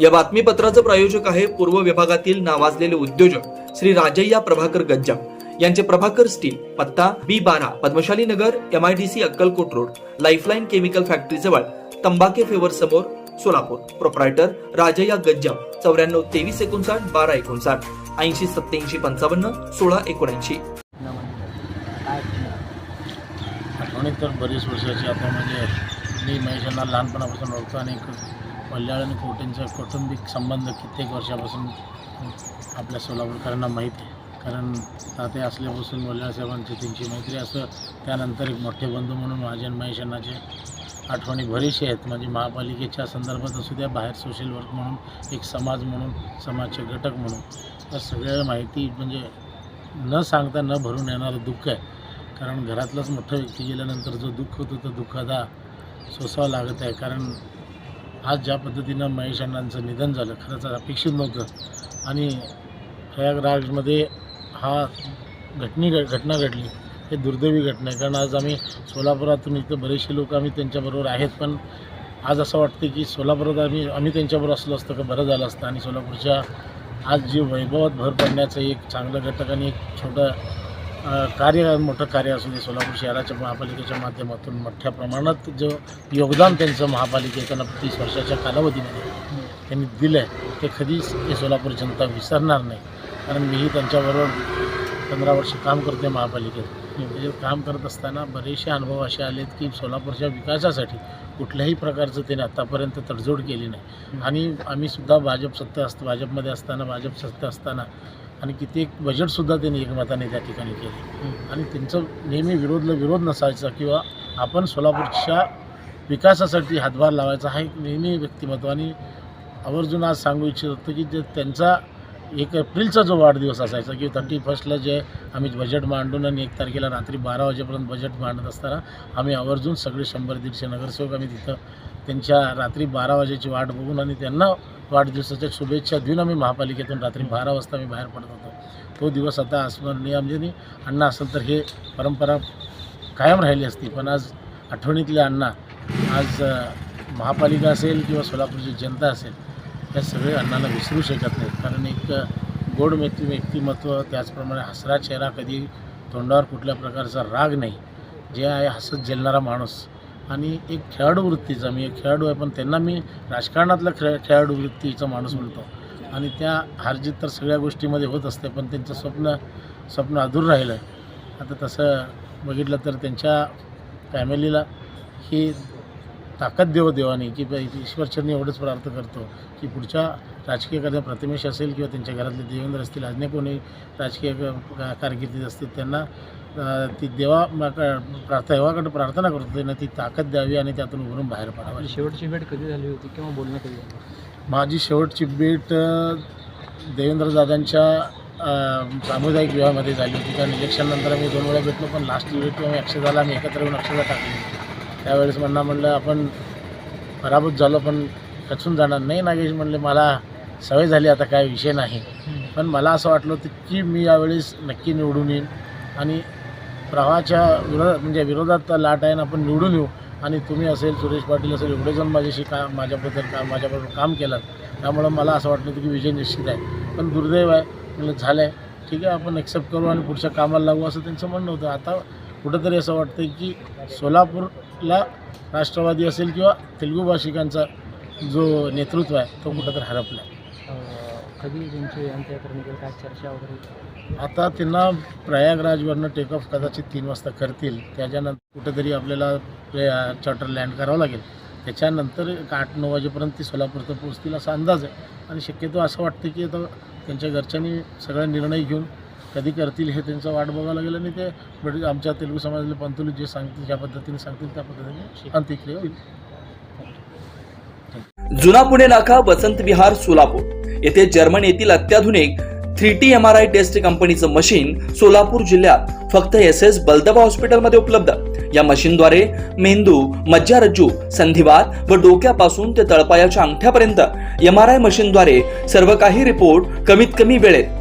या बातमीपत्राचं प्रायोजक आहे पूर्व विभागातील नावाजलेले उद्योजक श्री राजय्या प्रभाकर गज्जा यांचे प्रभाकर स्टील पत्ता बी बारा Padmashali Nagar M I D C Akkalkot road Lifeline chemical factory जवळ तंबाके फेवर समोर सोलापूर. प्रोप्रायटर राजय्या गज्जा चौऱ्याण्णव तेवीस एकोणसाठ बारा एकोणसाठ ऐंशी सत्याऐंशी पंचावन्न सोळा एकोणऐंशी. आठवणी तर बरीच वर्षाची आता म्हणजे मी महेशांना लहानपणापासून ओळखतो आणि मल्याळ आणि कोटेंचा कौटुंबिक संबंध कित्येक वर्षापासून आपल्या सोलापूरकरांना माहीत आहे. कारण ताते असल्यापासून मल्याळ साहेबांची त्यांची मैत्री असं त्यानंतर एक मोठे बंधू म्हणून माझे आणि महेशांनाचे आठवणी बरीचशी आहेत. म्हणजे महापालिकेच्या संदर्भात असू द्या बाहेर सोशल वर्क म्हणून एक समाज म्हणून समाजचे घटक म्हणून. या सगळ्या माहिती म्हणजे न सांगता न भरून येणारं दुःख आहे. कारण घरातलाच मोठा व्यक्ती गेल्यानंतर जो दुःख होतो तो दुःखदा सोसावं लागत आहे. कारण आज ज्या पद्धतीनं महेश अण्णांचं निधन झालं खरंच अपेक्षित नव्हतं. आणि प्रयागराजमध्ये हा घटनी घटना घडली. हे दुर्दैवी घटना आहे. कारण आज आम्ही सोलापुरातून इथं बरेचसे लोक आम्ही त्यांच्याबरोबर आहेत पण आज असं वाटतं की सोलापुरात आम्ही आम्ही त्यांच्याबरोबर असलो असतं का बरं झालं असतं. आणि सोलापूरच्या आज जे वैभवात भर पडण्याचं एक चांगलं घटक आणि एक छोटं कार्य मोठं कार्य असू दे सोलापूर शहराच्या महापालिकेच्या माध्यमातून मोठ्या प्रमाणात जो योगदान त्यांचं महापालिकेच्या तीस वर्षाच्या कालावधीमध्ये त्यांनी दिलं आहे ते कधीच हे सोलापूर जनता विसरणार नाही. कारण मीही त्यांच्याबरोबर पंधरा वर्ष काम करते महापालिकेत. म्हणजे काम करत असताना बरेचसे अनुभव असे आलेत की सोलापूरच्या विकासासाठी कुठल्याही प्रकारचं त्याने आत्तापर्यंत तडजोड केली नाही. आणि आम्हीसुद्धा भाजप सत्ता असतो भाजपमध्ये असताना भाजप सत्ता असताना आणि कित्येक बजेटसुद्धा त्यांनी एकमताने त्या ठिकाणी केले. आणि त्यांचं नेहमी विरोधला विरोध नसायचा किंवा आपण सोलापूरच्या विकासासाठी हातभार लावायचा हा एक नेहमी व्यक्तिमत्व आणि आवर्जून आज सांगू इच्छित होतं की जे त्यांचा एक एप्रिलचा जो वाढदिवस असायचा की थर्टी फर्स्टला जे आम्ही बजेट मांडून आणि एक तारखेला रात्री बारा वाजेपर्यंत बजेट मांडत असताना आम्ही आवर्जून सगळे शंभर दीडशे नगरसेवक आम्ही तिथं त्यांच्या रात्री बारा वाजेची वाट बघून आणि त्यांना वाढदिवसाच्या शुभेच्छा देऊन आम्ही महापालिकेतून रात्री बारा वाजता आम्ही बाहेर पडत होतो. तो दिवस आता अस्मरणीय म्हणजे नाही अण्णा असेल तर हे परंपरा कायम राहिली असती. पण आज आठवणीतले अण्णा आज महापालिका असेल किंवा सोलापूरची जनता असेल या सगळे अण्णाला विसरू शकत नाहीत. कारण एक गोड व्यक्ती व्यक्तिमत्व त्याचप्रमाणे हसरा चेहरा कधी तोंडावर कुठल्या प्रकारचा राग नाही. जे आहे हसत झेलणारा माणूस. आणि एक खेळाडू वृत्तीचा मी एक खेळाडू आहे पण त्यांना मी राजकारणातला खेळ खेळाडू वृत्तीचा माणूस म्हणतो. आणि त्या हारजीत तर सगळ्या गोष्टीमध्ये होत असते पण त्यांचं स्वप्न स्वप्न अधूर राहिलं आहे आता तसं बघितलं तर त्यांच्या फॅमिलीला ही ताकद देव देवाने की ईश्वरचरणी एवढंच प्रार्थ करतो की पुढच्या राजकीय कार्य प्रतिमेश असेल किंवा त्यांच्या घरातले देवेंद्र असतील अन्य कोणी राजकीय कारकिर्दीत असतील त्यांना ती देवा प्रार्थ देवाकडे प्रार्थना करतो त्यांना ती ताकद द्यावी आणि त्यातून उभरून बाहेर पडावं. शेवटची भेट कधी झाली होती किंवा बोलणं कधी झालं? माझी शेवटची भेट देवेंद्रदादांच्या सामुदायिक विवाहामध्ये झाली होती. कारण इलेक्शननंतर आम्ही दोन वेळा भेटलो पण लास्ट भेट आम्ही अक्षदाला आम्ही एकत्र येऊन अक्षदा टाकली त्यावेळेस म्हणणं म्हणलं आपण पराभूत झालो पण खचून जाणार नाही. नागेश म्हणले मला सवय झाली आता काय विषय नाही. पण मला असं वाटलं होतं की मी यावेळेस नक्की निवडून येईन आणि प्रवाहाच्या विरोधात म्हणजे विरोधात लाट आहे ना आपण निवडून येऊ. आणि तुम्ही असेल सुरेश पाटील असेल एवढे जण माझ्याशी का माझ्याबद्दल काम माझ्याबरोबर काम केलं. त्यामुळं मला असं वाटलं होतं की विजय निश्चित आहे. पण दुर्दैव आहे. म्हणलं झालं आहे ठीक आहे आपण एक्सेप्ट करू आणि पुढच्या कामाला लागू. असं त्यांचं म्हणणं होतं. आता कुठंतरी असं वाटतं की सोलापूरला राष्ट्रवादी असेल किंवा तेलुगू भाषिकांचा जो नेतृत्व आहे तो कुठंतरी हरपला आहे अं, कधी त्यांची अंत्ययात्रा निघेल काय चर्चा वगैरे? आता त्यांना प्रयागराजवरनं टेक ऑफ कदाचित तीन वाजता करतील. त्याच्यानंतर कुठेतरी आपल्याला चार्टर लँड करावं लागेल. त्याच्यानंतर एक आठ नऊ वाजेपर्यंत ती सोलापूरचं पोहोचतील असा अंदाज आहे. आणि शक्यतो असं वाटतं की आता त्यांच्या घरच्यांनी सगळा निर्णय घेऊन कधी करतील हे त्यांचं वाट बघावं लागेल आणि ते. ब्रिटिश आमच्या तेलुगू समाजातले पंतुली जे सांगतील ज्या पद्धतीने सांगतील त्या पद्धतीने अंत्यक्रिया होईल जुना पुणे नाका वसंत विहार सोलापूर. येथे जर्मन येथील अत्याधुनिक three T M R I test कंपनीचं मशीन सोलापूर जिल्ह्यात फक्त एस एस बलदबा हॉस्पिटलमध्ये उपलब्ध. या मशीनद्वारे मेंदू मज्जारज्जू संधिवात व डोक्यापासून ते तळपायाच्या अंगठ्यापर्यंत एम आर आय मशीनद्वारे सर्व काही रिपोर्ट कमीत कमी वेळेत